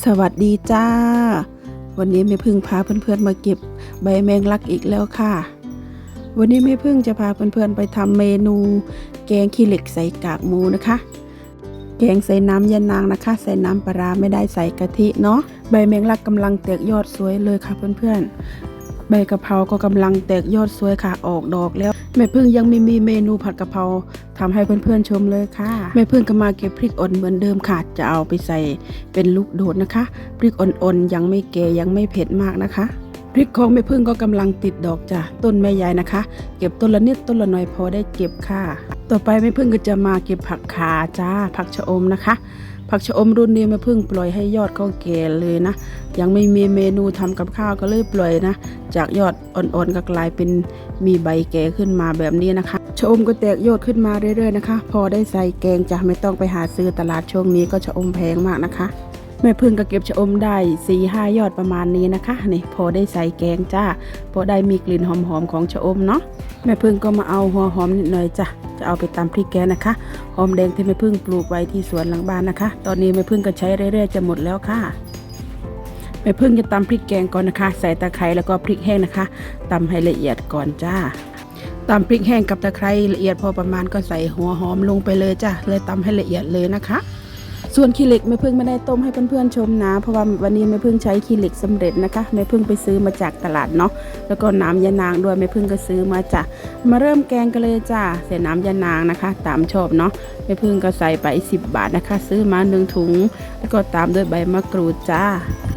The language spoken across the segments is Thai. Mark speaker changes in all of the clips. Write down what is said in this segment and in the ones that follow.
Speaker 1: สวัสดีจ้า วันนี้แม่พึ่งพาเพื่อนๆมาเก็บใบแมงลักอีกแล้วค่ะ วันนี้แม่พึ่งจะพาเพื่อนๆไปทำเมนูแกงขี้เหล็กใส่กากหมูนะคะ แกงใส่น้ำยานางนะคะ ใส่น้ำปลาไม่ได้ใส่กะทิเนาะใบแมงลักกำลังแตกยอดสวยเลยค่ะเพื่อนๆ ใบกะเพราก็กำลังแตกยอดสวยค่ะออกดอกแล้ว แม่พึ่งยังไม่มีเมนูผัดกะเพราทำให้เพื่อนๆชมเลยค่ะ แม่พึ่งก็มาเก็บพริกอ่อนเหมือนเดิมค่ะจะเอาไปใส่เป็นลูกโดดนะคะ พริกอ่อนๆยังไม่แก่ยังไม่เผ็ดมากนะคะพริกของแม่พึ่งก็กำลังติดดอกจ้ะต้นแม่ยายนะคะ เก็บต้นละนิดต้นละหน่อยพอได้เก็บค่ะ ต่อไปแม่พึ่งก็จะมาเก็บผักขาจ้าผักชะอมนะคะ ผักชะอมรุ่นนี้แม่พึ่งปล่อยให้ยอดเขาแก่เลยนะ ยังไม่มีเมนูทำกับข้าวก็เลยปล่อยนะ จากยอดอ่อนๆก็กลายเป็นมีใบแก่ขึ้นมาแบบนี้นะคะชะอมก็แตกยอดขึ้นมาเรื่อยๆนะคะ พอได้ใส่แกงจะไม่ต้องไปหาซื้อตลาดช่วงนี้ก็ชะอมแพงมากนะคะ แม่พึ่งก็เก็บชะอมได้4ีห้ายอดประมาณนี้นะคะนี่พอได้ใส่แกงจ้าพอได้มีกลิ่นหอมๆของชะอมเนาะแม่พึ่งก็มาเอาหัวหอมนิดหน่อยจ้ะจะเอาไปตำพริกแกงนะคะหอมแดงที่แม่พึ่งปลูกไว้ที่สวนหลังบ้านนะคะ ตอนนี้แม่พึ่งก็ใช้เรื่อยๆจะหมดแล้วค่ะแม่พึ่งจะตำพริกแกงก่อนนะคะ ใส่ตะไคร้แล้วก็พริกแห้งนะคะตำให้ละเอียดก่อนจ้าตำพริกแห้งกับตะไคร้ละเอียดพอประมาณก็ใส่หัวหอมลงไปเลยจ้าเลยตำให้ละเอียดเลยนะคะ ส่วนขี้เหล็กแม่พึ่งไม่ได้ต้มให้เพื่อนๆชมนะ เพราะว่าวันนี้แม่พึ่งใช้ขี้เหล็กสำเร็จนะคะแม่พึ่งไปซื้อมาจากตลาดเนาะแล้วก็น้ำยานางด้วยแม่พึ่งก็ซื้อมาจ้ะมาเริ่มแกงกันเลยจ้าใส่น้ำยานางนะคะ ตามชอบเนาะแม่พึ่งก็ใส่ไป 10 บาทนะคะ ซื้อมาหนึ่งถุง แล้วก็ตามด้วยใบมะกรูดจ้า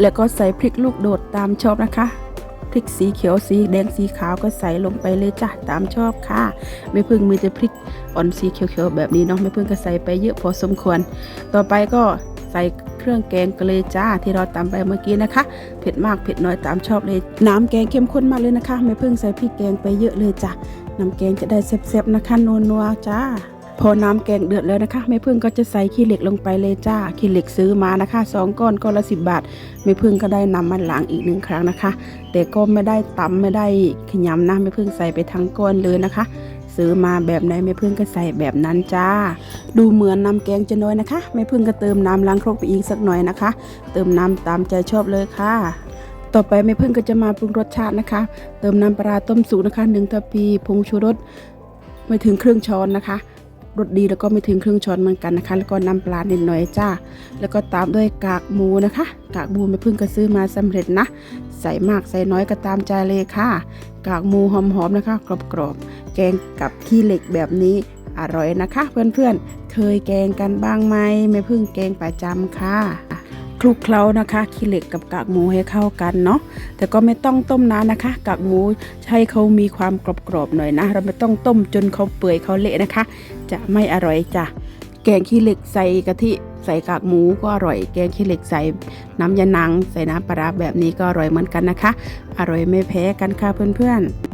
Speaker 1: แล้วก็ใส่พริกลูกโดดตามชอบนะคะ ริกสีเขียวสีแดงสีขาวก็ใส่ลงไปเลยจ้ะตามชอบค่ะไม่พึ่งมีแต่พริกอ่อนสีเขียวๆแบบนี้เนาะไม่พึ่งก็ใส่ไปเยอะพอสมควร ต่อไปก็ใส่เครื่องแกงกันเลยจ้าที่เราตำไปเมื่อกี้นะคะ เผ็ดมากเผ็ดน้อยตามชอบเลย น้ำแกงเข้มข้นมากเลยนะคะไม่พึ่งใส่พริกแกงไปเยอะเลยจ้ะน้ำแกงจะได้แซ่บๆนะคะนัวๆจ้า พอน้ำแกงเดือดแล้วนะคะแม่พึ่งก็จะใส่ขี้เหล็กลงไปเลยจ้าขี้เหล็กซื้อมานะคะสองก้อนก้อนละสิบบาทแม่พึ่งก็ได้นำมาล้างอีกหนึ่งครั้งนะคะ แต่ก็ไม่ได้ตำไม่ได้ขยำนะแม่พึ่งใส่ไปทั้งก้อนเลยนะคะ ซื้อมาแบบไหนแม่พึ่งก็ใส่แบบนั้นจ้า ดูเหมือนน้ำแกงจะน้อยนะคะแม่พึ่งก็เติมน้ำล้างครกไปอีกสักหน่อยนะคะ เติมน้ำตามใจชอบเลยค่ะต่อไปแม่พึ่งก็จะมาปรุงรสชาตินะคะ เติมน้ำปลาต้มสุกนะคะหนึ่งทัพพีผงชูรสไม่ถึงครึ่งช้อนนะคะ รสดีแล้วก็ไม่ถึงครึ่งช้อนเหมือนกันนะคะ แล้วก็น้ำปลานิดหน่อยจ้า แล้วก็ตามด้วยกากหมูนะคะ กากหมูแม่พึ่งก็ซื้อมาสำเร็จนะ ใส่มากใส่น้อยก็ตามใจเลยค่ะ กากหมูหอมๆนะคะ กรอบๆ แกงกับขี้เหล็กแบบนี้อร่อยนะคะ เพื่อนๆ เคยแกงกันบ้างไหมแม่พึ่งแกงประจำค่ะคลุกเคล้านะคะขี้เหล็กกับกากหมูให้เข้ากันเนาะแต่ก็ไม่ต้องต้มนานนะคะ กากหมูให้เขามีความกรอบๆหน่อยนะ เราไม่ต้องต้มจนเขาเปื่อยเขาเละนะคะ จะไม่อร่อยจ้ะแกงขี้เหล็กใส่กะทิใส่กากหมูก็อร่อย แกงขี้เหล็กใส่น้ำยานางใส่น้ำปลาร้าแบบนี้ก็อร่อยเหมือนกันนะคะ อร่อยไม่แพ้กันค่ะเพื่อนๆ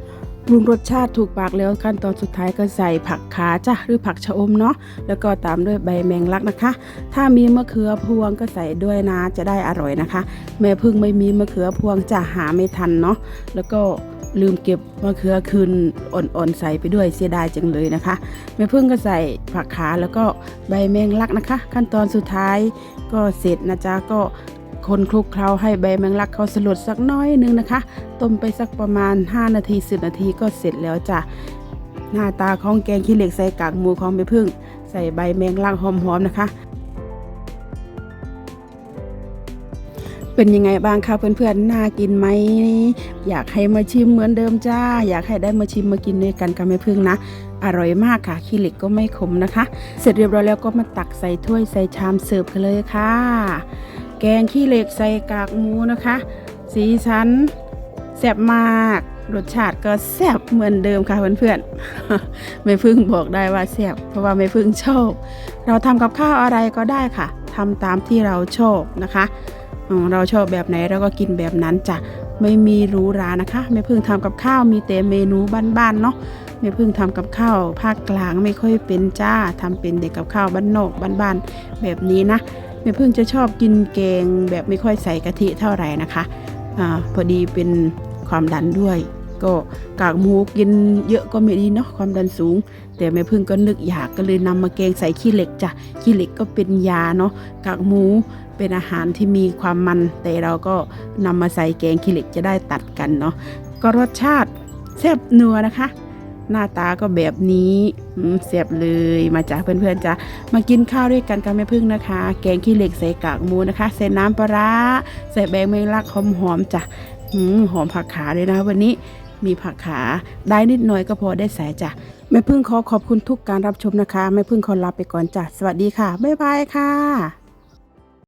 Speaker 1: ปรุงรสชาติถูกปากแล้วขั้นตอนสุดท้ายก็ใส่ผักขาจ้ะหรือผักชะอมเนาะแล้วก็ตามด้วยใบแมงลักนะคะ ถ้ามีมะเขือพวงก็ใส่ด้วยนะจะได้อร่อยนะคะ แม่พึ่งไม่มีมะเขือพวงจะหาไม่ทันเนาะแล้วก็ลืมเก็บมะเขือคืนอ่อนๆใส่ไปด้วยเสียดายจังเลยนะคะแม่พึ่งก็ใส่ผักขาแล้วก็ใบแมงลักนะคะ ขั้นตอนสุดท้ายก็เสร็จนะจ๊ะก็ คนคลุกเคล้าให้ใบแมงลักเขาสลดสักน้อยนึงนะคะ ต้มไปสักประมาณ 5 นาที 10 นาทีก็เสร็จแล้วจ้ะหน้าตาของแกงขี้เหล็กใส่กากหมูของแม่พึ่ง ใส่ใบแมงลักหอมๆนะคะเป็นยังไงบ้างคะเพื่อนๆ น่ากินไหม อยากให้มาชิมเหมือนเดิมจ้า อยากให้ได้มาชิมมากินด้วยกันกับแม่พึ่งนะ อร่อยมากค่ะขี้เหล็กก็ไม่ขมนะคะ เสร็จเรียบร้อยแล้วก็มาตักใส่ถ้วยใส่ชามเสิร์ฟกันเลยค่ะ แกงขี้เหล็กใส่กากหมูนะคะ สีสันแซ่บมากรสชาติก็แซ่บเหมือนเดิมค่ะเพื่อนๆแม่พึ่งบอกได้ว่าแซ่บเพราะว่าแม่พึ่งชอบ เราทำกับข้าวอะไรก็ได้ค่ะทำตามที่เราชอบนะคะเราชอบแบบไหนเราก็กินแบบนั้นจ้ะไม่มีรูหรานะคะแม่พึ่งทำกับข้าวมีแต่เมนูบ้านๆเนาะแม่พึ่งทำกับข้าวภาคกลางไม่ค่อยเป็นจ้าทำเป็นเด็กกับข้าวบ้านนอกบ้านๆแบบนี้นะ แม่พึ่งจะชอบกินแกงแบบไม่ค่อยใส่กะทิเท่าไหร่นะคะอาพอดีเป็นความดันด้วย ก็กากหมูกินเยอะก็ไม่ดีเนาะความดันสูง แต่แม่พึ่งก็นึกอยากก็เลยนำมาแกงใส่ขี้เหล็กจ้ะขี้เหล็กก็เป็นยาเนาะกากหมูเป็นอาหารที่มีความมัน แต่เราก็นำมาใส่แกงขี้เหล็กจะได้ตัดกันเนาะก็รสชาติแซ่บนัวนะคะ หน้าตาก็แบบนี้อืมแซ่บเลยมาจากเพื่อนๆจ้ะมากินข้าวด้วยกันกับแม่พึ่งนะคะ แกงขี้เหล็กใส่กากหมูนะคะ ใส่น้ำปลาใส่แบงเมงลักหอมๆจ้ะอืมหอมผักขาเลยนะวันนี้มีผักขาได้นิดหน่อยก็พอได้ใส่จ้ะแม่พึ่งขอขอบคุณทุกการรับชมนะคะแม่พึ่งขอลาไปก่อนจ้ะสวัสดีค่ะบ๊ายบายค่ะ